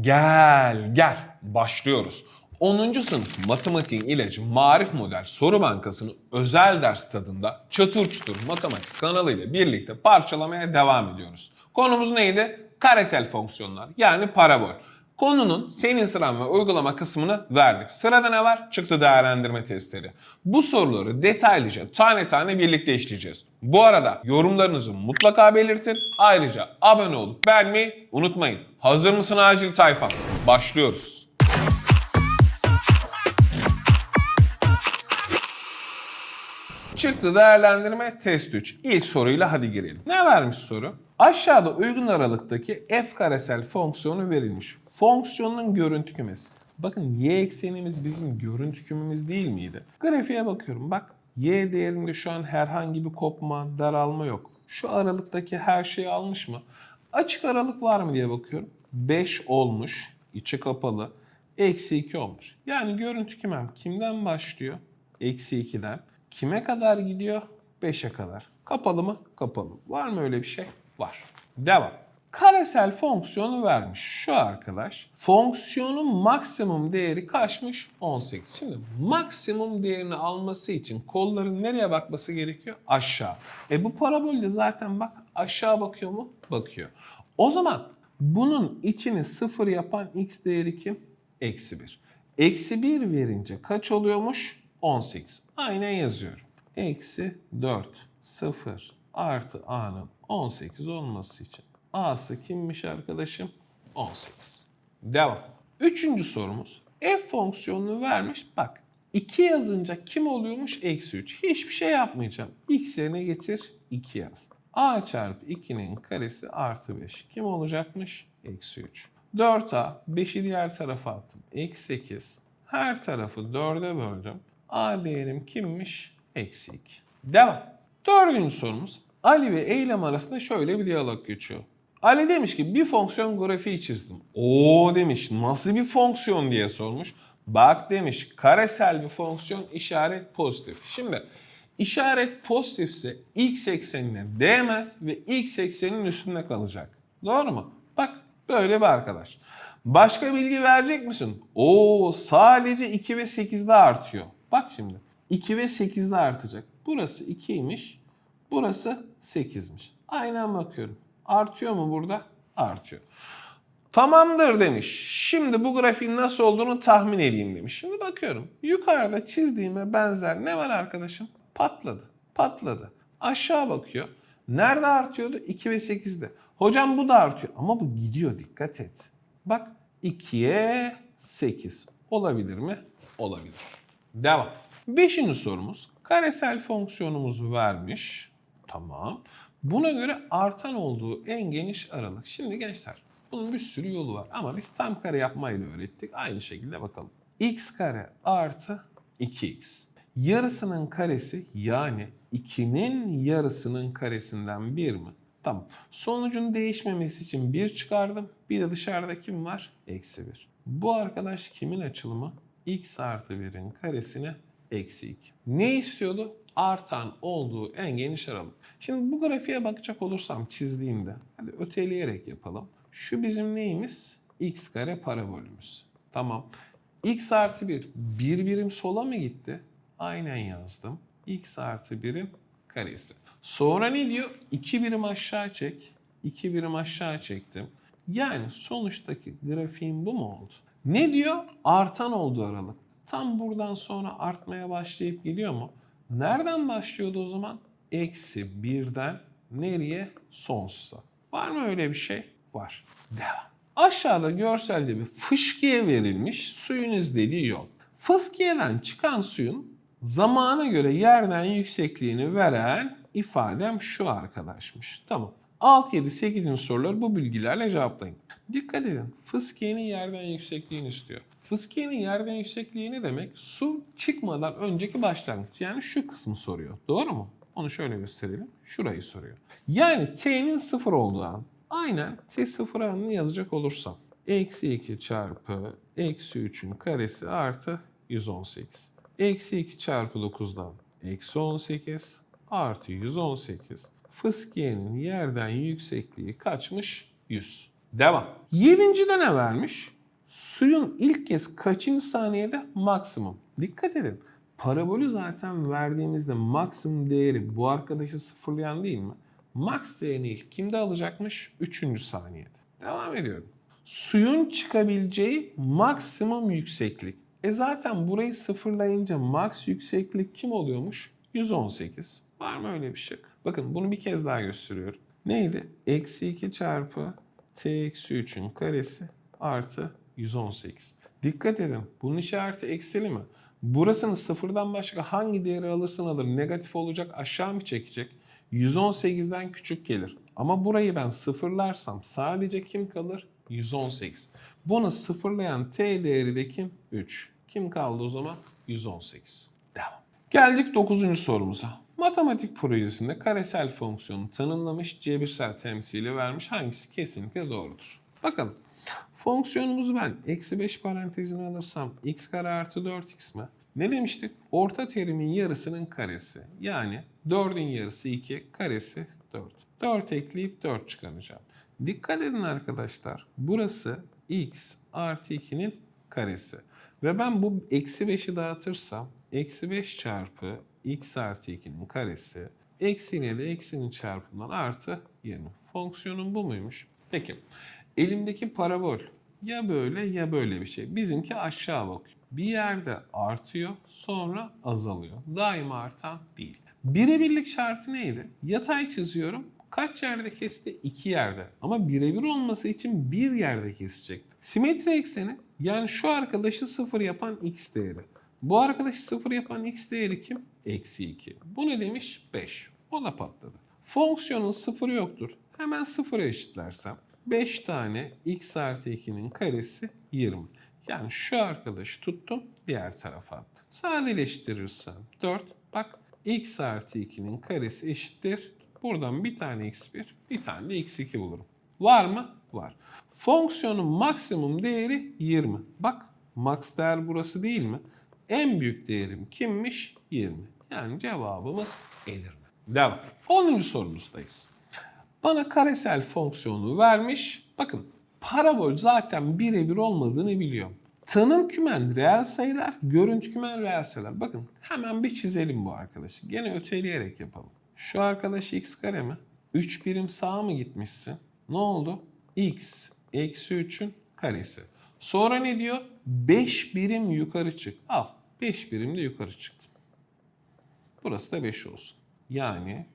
Gel gel başlıyoruz. 10. sınıf matematiğin ilacı Marif Model Soru Bankası'nı özel ders tadında çatır çutur matematik kanalıyla birlikte parçalamaya devam ediyoruz. Konumuz neydi? Karesel fonksiyonlar yani parabol. Konunun senin sıran ve uygulama kısmını verdik. Sırada ne var? Çıktı değerlendirme testleri. Bu soruları detaylıca tane tane birlikte işleyeceğiz. Bu arada yorumlarınızı mutlaka belirtin. Ayrıca abone olup beğenmeyi unutmayın. Hazır mısın acil tayfa? Başlıyoruz. Çıktı değerlendirme test 3. İlk soruyla hadi girelim. Ne vermiş soru? Aşağıda uygun aralıktaki f karesel fonksiyonu verilmiş. Fonksiyonun görüntü kümesi. Bakın y eksenimiz bizim görüntü kümemiz değil miydi? Grafiğe bakıyorum bak. Y değerinde şu an herhangi bir kopma, daralma yok. Şu aralıktaki her şeyi almış mı? Açık aralık var mı diye bakıyorum. 5 olmuş. içi kapalı. Eksi 2 olmuş. Yani görüntü kümem kimden başlıyor? Eksi 2'den. Kime kadar gidiyor? 5'e kadar. Kapalı mı? Kapalı. Var mı öyle bir şey? Var. Devam. Karesel fonksiyonu vermiş şu arkadaş. Fonksiyonun maksimum değeri kaçmış? 18. Şimdi maksimum değerini alması için kolların nereye bakması gerekiyor? Aşağı. E bu parabolde zaten bak aşağı bakıyor mu? Bakıyor. O zaman bunun içini sıfır yapan x değeri kim? Eksi 1. Eksi 1 verince kaç oluyormuş? 18. Aynen yazıyorum. Eksi 4, 0 artı a'nın 18 olması için a'sı kimmiş arkadaşım? 18. Devam. Üçüncü sorumuz. F fonksiyonunu vermiş. Bak 2 yazınca kim oluyormuş? Eksi 3. Hiçbir şey yapmayacağım. X yerine getir 2 yaz. a çarpı 2'nin karesi artı 5. Kim olacakmış? Eksi 3. 4a 5'i diğer tarafa attım. Eksi 8. Her tarafı 4'e böldüm. A değerim kimmiş? Eksi 2. Devam. Dördüncü sorumuz. Ali ve eylem arasında şöyle bir diyalog geçiyor. Ali demiş ki bir fonksiyon grafiği çizdim. O demiş nasıl bir fonksiyon diye sormuş. Bak demiş karesel bir fonksiyon işaret pozitif. Şimdi işaret pozitifse x eksenine değmez ve x ekseninin üstünde kalacak. Doğru mu? Bak böyle bir arkadaş. Başka bilgi verecek misin? Oo sadece 2 ve 8'de artıyor. Bak şimdi 2 ve 8'de artacak. Burası 2'ymiş. Burası 8'miş. Aynen bakıyorum. Artıyor mu burada? Artıyor. Tamamdır demiş. Şimdi bu grafiğin nasıl olduğunu tahmin edeyim demiş. Şimdi bakıyorum. Yukarıda çizdiğime benzer ne var arkadaşım? Patladı. Patladı. Aşağı bakıyor. Nerede artıyordu? 2 ve 8'de. Hocam bu da artıyor. Ama bu gidiyor dikkat et. Bak 2'ye 8. Olabilir mi? Olabilir. Devam. Beşinci sorumuz. Karesel fonksiyonumuzu vermiş. Tamam. Buna göre artan olduğu en geniş aralık. Şimdi gençler bunun bir sürü yolu var ama biz tam kare yapmayla öğrettik. Aynı şekilde bakalım. x kare artı 2x. Yarısının karesi yani 2'nin yarısının karesinden 1 mi? Tamam. Sonucun değişmemesi için 1 çıkardım. Bir de dışarıda kim var? Eksi 1. Bu arkadaş kimin açılımı? x artı 1'in karesine eksi 2. Ne istiyordu? Artan olduğu en geniş aralık. Şimdi bu grafiğe bakacak olursam çizdiğimde, hadi öteleyerek yapalım. Şu bizim neyimiz? x kare parabolümüz. Tamam. x artı 1, bir birim sola mı gitti? Aynen yazdım. x artı 1'in karesi. Sonra ne diyor? 2 birim aşağı çek. 2 birim aşağı çektim. Yani sonuçtaki grafiğim bu mu oldu? Ne diyor? Artan olduğu aralık. Tam buradan sonra artmaya başlayıp gidiyor mu? Nereden başlıyordu o zaman? Eksi birden nereye? Sonsuza. Var mı öyle bir şey? Var. Devam. Aşağıda görselde bir fışkiye verilmiş suyun izlediği yol. Fıskiyeden çıkan suyun zamana göre yerden yüksekliğini veren ifadem şu arkadaşmış. Tamam. 6, 7, 8. soruları bu bilgilerle cevaplayın. Dikkat edin. Fıskiyenin yerden yüksekliğini istiyor. Fıskiyenin yerden yüksekliği ne demek? Su çıkmadan önceki başlangıç. Yani şu kısmı soruyor. Doğru mu? Onu şöyle gösterelim. Şurayı soruyor. Yani t'nin sıfır olduğu an. Aynen t sıfır anını yazacak olursam. Eksi 2 çarpı eksi 3'ün karesi artı 118. Eksi 2 çarpı 9'dan eksi 18 artı 118. Fıskiyenin yerden yüksekliği kaçmış? 100. Devam. Yedincide ne vermiş? Suyun ilk kez kaçıncı saniyede maksimum? Dikkat edin. Parabolü zaten verdiğimizde maksimum değeri bu arkadaşı sıfırlayan değil mi? Max değerini ilk kimde alacakmış? Üçüncü saniyede. Devam ediyorum. Suyun çıkabileceği maksimum yükseklik. E zaten burayı sıfırlayınca max yükseklik kim oluyormuş? 118. Var mı öyle bir şey? Bakın bunu bir kez daha gösteriyorum. Neydi? Eksi 2 çarpı t eksi 3'ün karesi artı 118. Dikkat edin. Bunun işareti eksili mi? Burasını sıfırdan başka hangi değeri alırsan alır negatif olacak aşağı mı çekecek? 118'den küçük gelir. Ama burayı ben sıfırlarsam sadece kim kalır? 118. Bunu sıfırlayan t değeri de kim? 3. Kim kaldı o zaman? 118. Devam. Geldik 9. sorumuza. Matematik projesinde karesel fonksiyonu tanımlamış, cebirsel temsili vermiş. Hangisi kesinlikle doğrudur? Bakalım. Fonksiyonumuzu ben eksi 5 parantezine alırsam x kare artı 4x mi? Ne demiştik? Orta terimin yarısının karesi. Yani 4'ün yarısı 2, karesi 4. 4 ekleyip 4 çıkaracağım. Dikkat edin arkadaşlar. Burası x artı 2'nin karesi. Ve ben bu eksi 5'i dağıtırsam eksi 5 çarpı x artı 2'nin karesi eksiyle de eksinin çarpımından artı 20. Fonksiyonum bu muymuş? Peki elimdeki parabol ya böyle ya böyle bir şey. Bizimki aşağı bakıyor. Bir yerde artıyor sonra azalıyor. Daima artan değil. Birebirlik şartı neydi? Yatay çiziyorum. Kaç yerde kesti? İki yerde. Ama birebir olması için bir yerde kesecek. Simetri ekseni yani şu arkadaşı sıfır yapan x değeri. Bu arkadaşı sıfır yapan x değeri kim? Eksi 2. Bu ne demiş? 5. O da patladı. Fonksiyonun sıfırı yoktur. Hemen sıfıra eşitlersem 5 tane x artı 2'nin karesi 20. Yani şu arkadaşı tuttum diğer tarafa attım. Sadeleştirirsem 4. Bak x artı 2'nin karesi eşittir. Buradan bir tane x1 bir tane de x2 bulurum. Var mı? Var. Fonksiyonun maksimum değeri 20. Bak max değer burası değil mi? En büyük değerim kimmiş? 20. Yani cevabımız Edirne. Devam. 10. sorumuzdayız. Bana karesel fonksiyonu vermiş. Bakın parabol zaten birebir olmadığını biliyorum. Tanım kümen reel sayılar, görüntü kümen reel sayılar. Bakın hemen bir çizelim bu arkadaşı. Gene öteleyerek yapalım. Şu arkadaş x kare mi? 3 birim sağa mı gitmişsin? Ne oldu? x eksi 3'ün karesi. Sonra ne diyor? 5 birim yukarı çık. Al 5 birim de yukarı çıktım. Burası da 5 olsun. Yani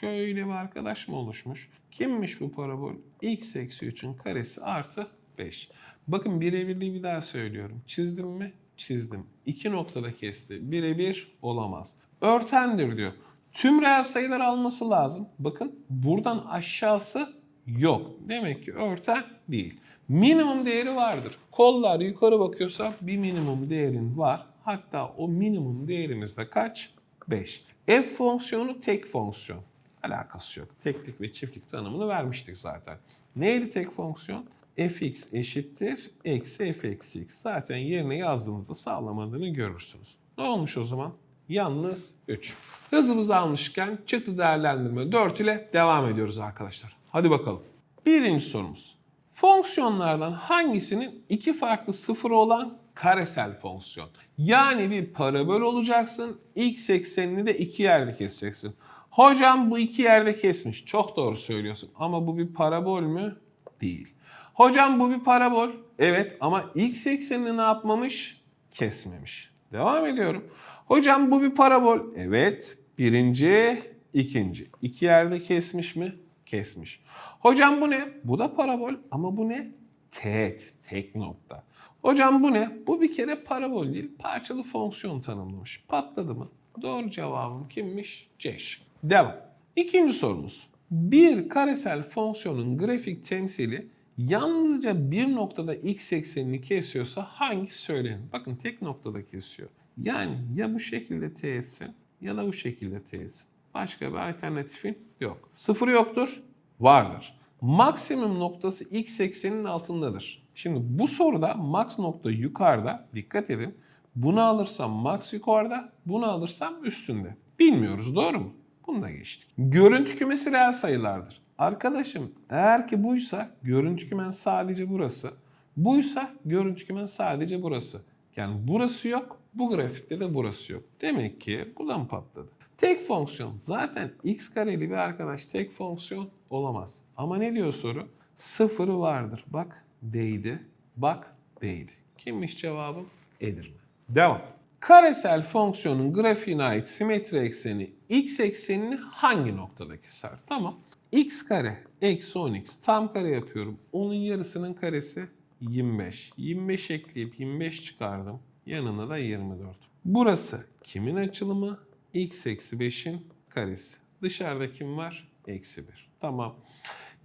şöyle bir arkadaş mı oluşmuş? Kimmiş bu parabol? x eksi 3'ün karesi artı 5. Bakın birebirliği bir daha söylüyorum. Çizdim mi? Çizdim. İki noktada kesti. Birebir olamaz. Örtendir diyor. Tüm reel sayılar alması lazım. Bakın buradan aşağısı yok. Demek ki örten değil. Minimum değeri vardır. Kollar yukarı bakıyorsa bir minimum değerin var. Hatta o minimum değerimiz de kaç? 5. F fonksiyonu tek fonksiyon. Alakası yok. Teklik ve çiftlik tanımını vermiştik zaten. Neydi tek fonksiyon? fx eşittir eksi f eksi x. Zaten yerine yazdığınızda sağlamadığını görürsünüz. Ne olmuş o zaman? Yalnız 3. Hızımızı almışken çıktı değerlendirme 4 ile devam ediyoruz arkadaşlar. Hadi bakalım. Birinci sorumuz. Fonksiyonlardan hangisinin iki farklı sıfırı olan karesel fonksiyon? Yani bir parabol olacaksın, x eksenini de iki yerde keseceksin. Hocam bu iki yerde kesmiş. Çok doğru söylüyorsun. Ama bu bir parabol mü? Değil. Hocam bu bir parabol. Evet ama x eksenini ne yapmamış? Kesmemiş. Devam ediyorum. Hocam bu bir parabol. Evet. Birinci, ikinci. İki yerde kesmiş mi? Kesmiş. Hocam bu ne? Bu da parabol ama bu ne? Teğet, tek nokta. Hocam bu ne? Bu bir kere parabol değil, parçalı fonksiyon tanımlamış. Patladı mı? Doğru cevabım kimmiş? C. Devam. İkinci sorumuz. Bir karesel fonksiyonun grafik temsili yalnızca bir noktada x eksenini kesiyorsa hangisi söylenir? Bakın tek noktada kesiyor. Yani ya bu şekilde teğetsin ya da bu şekilde teğetsin. Başka bir alternatifin yok. Sıfır yoktur, vardır. Maksimum noktası x ekseninin altındadır. Şimdi bu soruda max nokta yukarıda. Dikkat edin. Bunu alırsam max yukarıda, bunu alırsam üstünde. Bilmiyoruz doğru mu? Bunu da geçtik. Görüntü kümesi reel sayılardır. Arkadaşım eğer ki buysa görüntü kümen sadece burası. Buysa görüntü kümen sadece burası. Yani burası yok, bu grafikte de burası yok. Demek ki buradan patladı. Tek fonksiyon. Zaten x kareli bir arkadaş tek fonksiyon olamaz. Ama ne diyor soru? Sıfırı vardır. Bak değdi. Bak değdi. Kimmiş cevabım? Edirne. Devam. Karesel fonksiyonun grafiğine ait simetri ekseni x eksenini hangi noktada keser? Tamam. x kare eksi 10x tam kare yapıyorum. Onun yarısının karesi 25. 25 ekleyip 25 çıkardım. Yanına da 24. Burası kimin açılımı? x eksi 5'in karesi. Dışarıda kim var? Eksi 1. Tamam.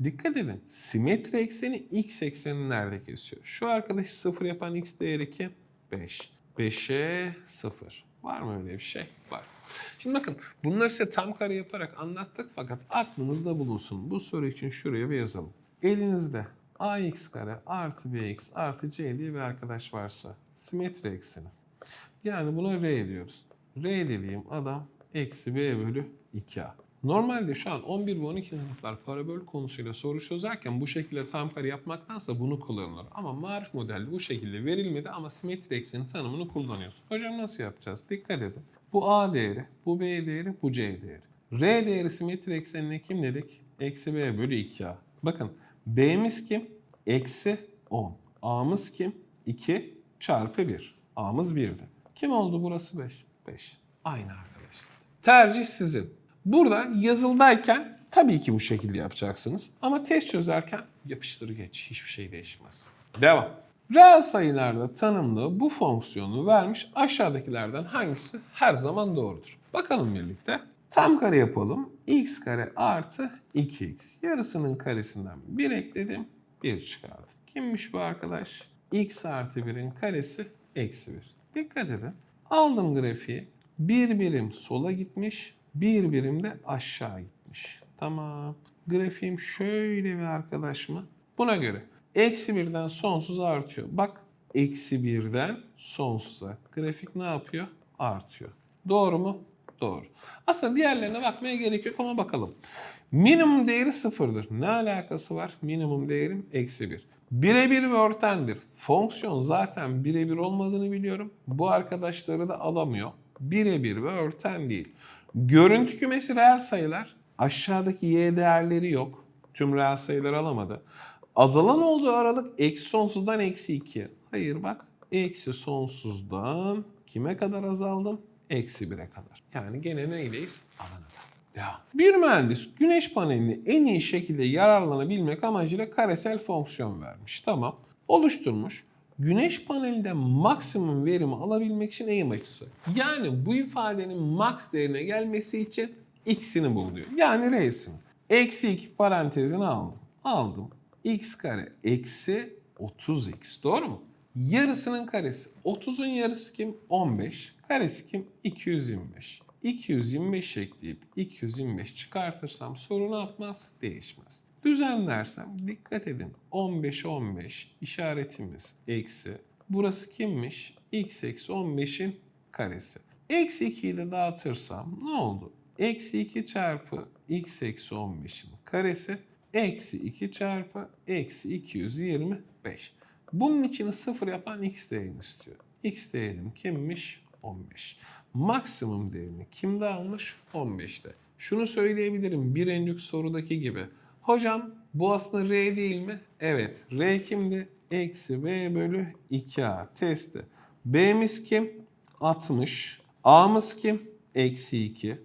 Dikkat edin. Simetri ekseni x eksenini nerede kesiyor? Şu arkadaşı 0 yapan x değeri kim? 5. 5'e 0. Var mı öyle bir şey? Var. Şimdi bakın bunları size tam kare yaparak anlattık fakat aklınızda bulunsun. Bu soru için şuraya bir yazalım. Elinizde ax kare artı bx artı c diye bir arkadaş varsa simetri ekseni. Yani buna r diyoruz. R dediğim adam eksi b bölü 2a. Normalde şu an 11 ve 12 sınıflar parabol konusuyla soru çözerken bu şekilde tam kare yapmaktansa bunu kullanılır. Ama marif modelde bu şekilde verilmedi ama simetri eksenin tanımını kullanıyoruz. Hocam nasıl yapacağız? Dikkat edin. Bu a değeri, bu b değeri, bu c değeri. R değeri simetri eksenine kim dedik? Eksi b bölü 2a. Bakın b'miz kim? Eksi 10. a'mız kim? 2 çarpı 1. a'mız 1'di. Kim oldu burası 5? 5. Aynı arkadaşlar. Tercih sizin. Burada yazıldayken tabii ki bu şekilde yapacaksınız. Ama test çözerken yapıştır geç. Hiçbir şey değişmez. Devam. Reel sayılarda tanımlı bu fonksiyonu vermiş aşağıdakilerden hangisi her zaman doğrudur? Bakalım birlikte. Tam kare yapalım. x kare artı 2x. Yarısının karesinden 1 ekledim. 1 çıkardım. Kimmiş bu arkadaş? x artı 1'in karesi eksi 1. Dikkat edin. Aldım grafiği. Bir birim sola gitmiş. Bir birim de aşağı gitmiş. Tamam. Grafiğim şöyle bir arkadaş mı? Buna göre eksi birden sonsuza artıyor. Bak eksi birden sonsuza. Grafik ne yapıyor? Artıyor. Doğru mu? Doğru. Aslında diğerlerine bakmaya gerek yok ama bakalım. Minimum değeri sıfırdır. Ne alakası var? Minimum değerim eksi bir. Birebir ve ortandır. Fonksiyon zaten birebir olmadığını biliyorum. Bu arkadaşları da alamıyor. Birebir ve örten değil. Görüntü kümesi reel sayılar. Aşağıdaki y değerleri yok. Tüm reel sayıları alamadı. Azalan olduğu aralık eksi sonsuzdan eksi 2. Hayır bak eksi sonsuzdan kime kadar azaldım? Eksi 1'e kadar. Yani gene neydeyiz? Alana. Devam. Bir mühendis güneş panelini en iyi şekilde yararlanabilmek amacıyla karesel fonksiyon vermiş. Tamam. Oluşturmuş. Güneş panelinden maksimum verimi alabilmek için eğim açısı. Yani bu ifadenin max değerine gelmesi için x'ini bul diyor. Yani r'sini. Eksi 2 parantezini aldım. Aldım. x kare eksi 30x. Doğru mu? Yarısının karesi. 30'un yarısı kim? 15. Karesi kim? 225. 225 ekleyip 225 çıkartırsam soru ne yapmaz? Değişmez. Düzenlersem dikkat edin 15 15 işaretimiz eksi. Burası kimmiş? x eksi 15'in karesi. Eksi 2'yi de dağıtırsam ne oldu? Eksi 2 çarpı x eksi 15'in karesi eksi 2 çarpı eksi 225. Bunun içini sıfır yapan x değerini istiyor. x değerim kimmiş? 15. Maksimum değerini kimde almış? 15'te. Şunu söyleyebilirim bir önceki sorudaki gibi. Hocam bu aslında R değil mi? Evet. R kimdi? Eksi B bölü 2A testi. B'miz kim? 60. A'mız kim? Eksi 2.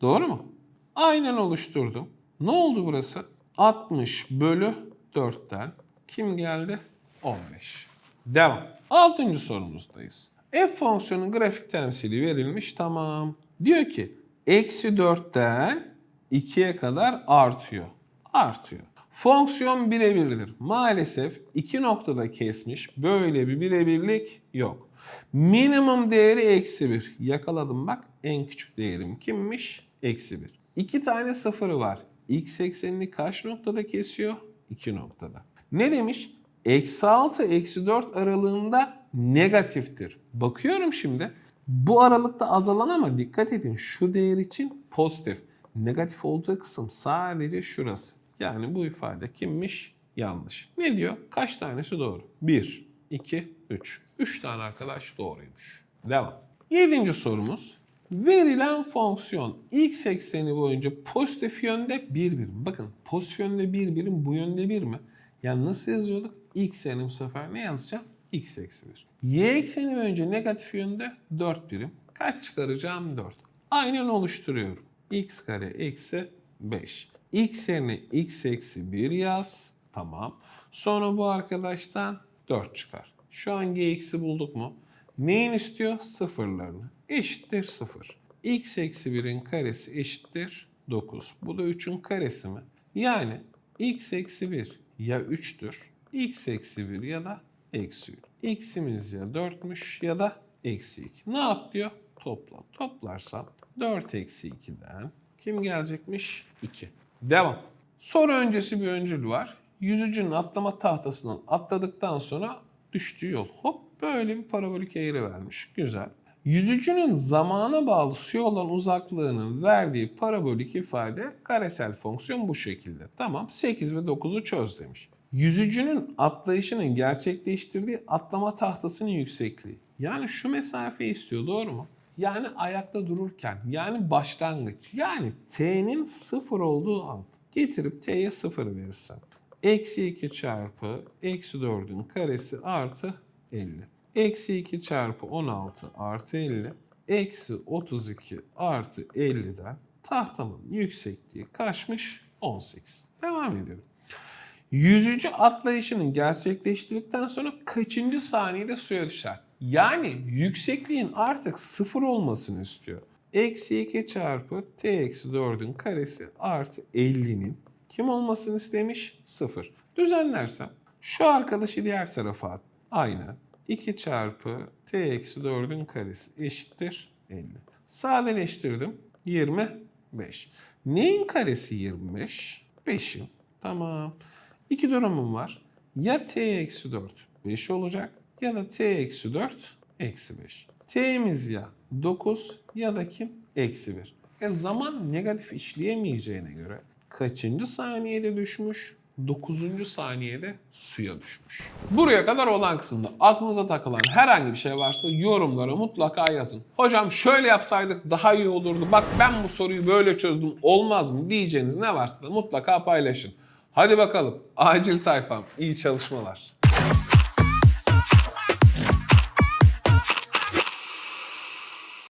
Doğru mu? Aynen oluşturdum. Ne oldu burası? 60 bölü 4'ten kim geldi? 15. Devam. Altıncı sorumuzdayız. F fonksiyonun grafik temsili verilmiş. Tamam. Diyor ki eksi 4'ten 2'ye kadar artıyor. Artıyor. Fonksiyon birebirdir. Maalesef iki noktada kesmiş. Böyle bir birebirlik yok. Minimum değeri eksi 1. Yakaladım bak. En küçük değerim kimmiş? Eksi 1. İki tane sıfırı var. X eksenini kaç noktada kesiyor? 2 noktada. Ne demiş? Eksi 6, eksi 4 aralığında negatiftir. Bakıyorum şimdi. Bu aralıkta azalan ama dikkat edin şu değer için pozitif. Negatif olduğu kısım sadece şurası. Yani bu ifade kimmiş? Yanlış. Ne diyor? Kaç tanesi doğru? 1, 2, 3. 3 tane arkadaş doğruymuş. Devam. Yedinci sorumuz. Verilen fonksiyon x ekseni boyunca pozitif yönde bir birim. Bakın pozitif yönde bir birim bu yönde bir mi? Yani nasıl yazıyorduk? x ekseni bu sefer ne yazacağım? x eksi 1. Y ekseni boyunca negatif yönde 4 birim. Kaç çıkaracağım? 4. Aynen oluşturuyorum. X kare eksi 5. x yerine x eksi 1 yaz. Tamam. Sonra bu arkadaştan 4 çıkar. Şu an gx'i bulduk mu? Neyin istiyor? Sıfırlarını. Eşittir 0. x eksi 1'in karesi eşittir 9. Bu da 3'ün karesi mi? Yani x eksi 1 ya 3'tür, x eksi 1 ya da eksi 3. x'imiz ya 4'müş ya da eksi 2. Ne yap diyor? Topla. Toplarsam 4 eksi 2'den kim gelecekmiş? 2. Devam. Soru öncesi bir öncül var. Yüzücünün atlama tahtasından atladıktan sonra düştüğü yol. Hop böyle bir parabolik eğri vermiş. Güzel. Yüzücünün zamana bağlı suya olan uzaklığının verdiği parabolik ifade karesel fonksiyon bu şekilde. Tamam 8 ve 9'u çöz demiş. Yüzücünün atlayışının gerçekleştirdiği atlama tahtasının yüksekliği. Yani şu mesafeyi istiyor doğru mu? Yani ayakta dururken yani başlangıç yani t'nin sıfır olduğu an getirip t'ye sıfır verirsem. Eksi 2 çarpı eksi 4'ün karesi artı 50. Eksi 2 çarpı 16 artı 50. Eksi 32 artı 50'den tahtamın yüksekliği kaçmış? 18. Devam ediyorum. Yüzücü atlayışının gerçekleştirdikten sonra kaçıncı saniyede suya düşer? Yani yüksekliğin artık sıfır olmasını istiyor. Eksi 2 çarpı t eksi 4'ün karesi artı 50'nin kim olmasını istemiş? 0. Düzenlersem şu arkadaşı diğer tarafa at. Aynen. 2 çarpı t eksi 4'ün karesi eşittir 50. Sadeleştirdim. 25. Neyin karesi 25? 5'in. Tamam. İki durumum var. Ya t eksi 4 5 olacak ya da t eksi 4 eksi 5. t'miz ya 9 ya da kim? Eksi 1. E zaman negatif işleyemeyeceğine göre kaçıncı saniyede düşmüş? 9. saniyede suya düşmüş. Buraya kadar olan kısımda aklınıza takılan herhangi bir şey varsa yorumlara mutlaka yazın. Hocam şöyle yapsaydık daha iyi olurdu. Bak ben bu soruyu böyle çözdüm olmaz mı diyeceğiniz ne varsa da mutlaka paylaşın. Hadi bakalım acil tayfam iyi çalışmalar.